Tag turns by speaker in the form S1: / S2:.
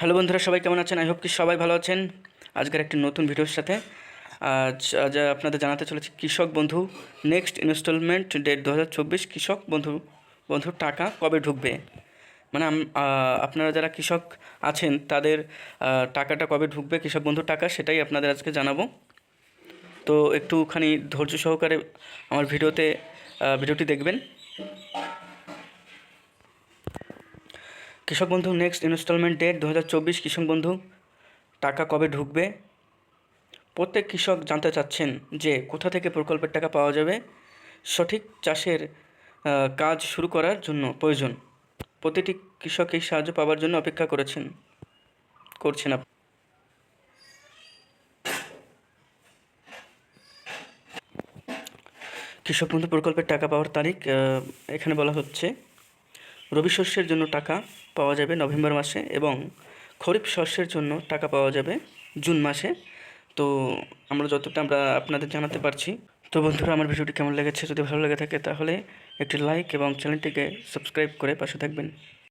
S1: Hello বন্ধুরা, সবাই কেমন আছেন? আই হোপ কি সবাই ভালো আছেন। আজকের একটি নতুন ভিডিওর সাথে। আজ আজ আপনাদের জানাতে চলেছি কৃষক বন্ধু নেক্সট ইনস্টলমেন্ট ডেট দু হাজার চব্বিশ, কৃষক বন্ধু বন্ধুর টাকা কবে ঢুকবে? মানে আপনারা যারা কৃষক আছেন, তাদের টাকাটা কবে ঢুকবে, কৃষক বন্ধুর টাকা, সেটাই আপনাদের আজকে জানাব। তো একটুখানি ধৈর্য সহকারে আমার ভিডিওতে ভিডিওটি দেখবেন। কৃষক বন্ধু নেক্সট ইনস্টলমেন্ট ডেট দু হাজার চব্বিশ কৃষক বন্ধু, টাকা কবে ঢুকবে? প্রত্যেক কৃষক জানতে চাচ্ছেন যে কোথা থেকে প্রকল্পের টাকা পাওয়া যাবে। সঠিক চাষের কাজ শুরু করার জন্য প্রয়োজন। প্রতিটি কৃষক এই সাহায্য পাওয়ার জন্য অপেক্ষা করেছেন, করছেন আপনি কৃষক বন্ধু, প্রকল্পের টাকা পাওয়ার তারিখ এখানে বলা হচ্ছে রবি শস্যের জন্য টাকা পাওয়া যাবে নভেম্বর মাসে এবং খরিফ শস্যের জন্য টাকা পাওয়া যাবে জুন মাসে। তো আমরা যতটা আমরা আপনাদের জানাতে পারছি। তো বন্ধুরা, আমার ভিডিওটি কেমন লেগেছে, যদি ভালো লেগে থাকে তাহলে একটি লাইক এবং চ্যানেলটিকে সাবস্ক্রাইব করে পাশে থাকবেন।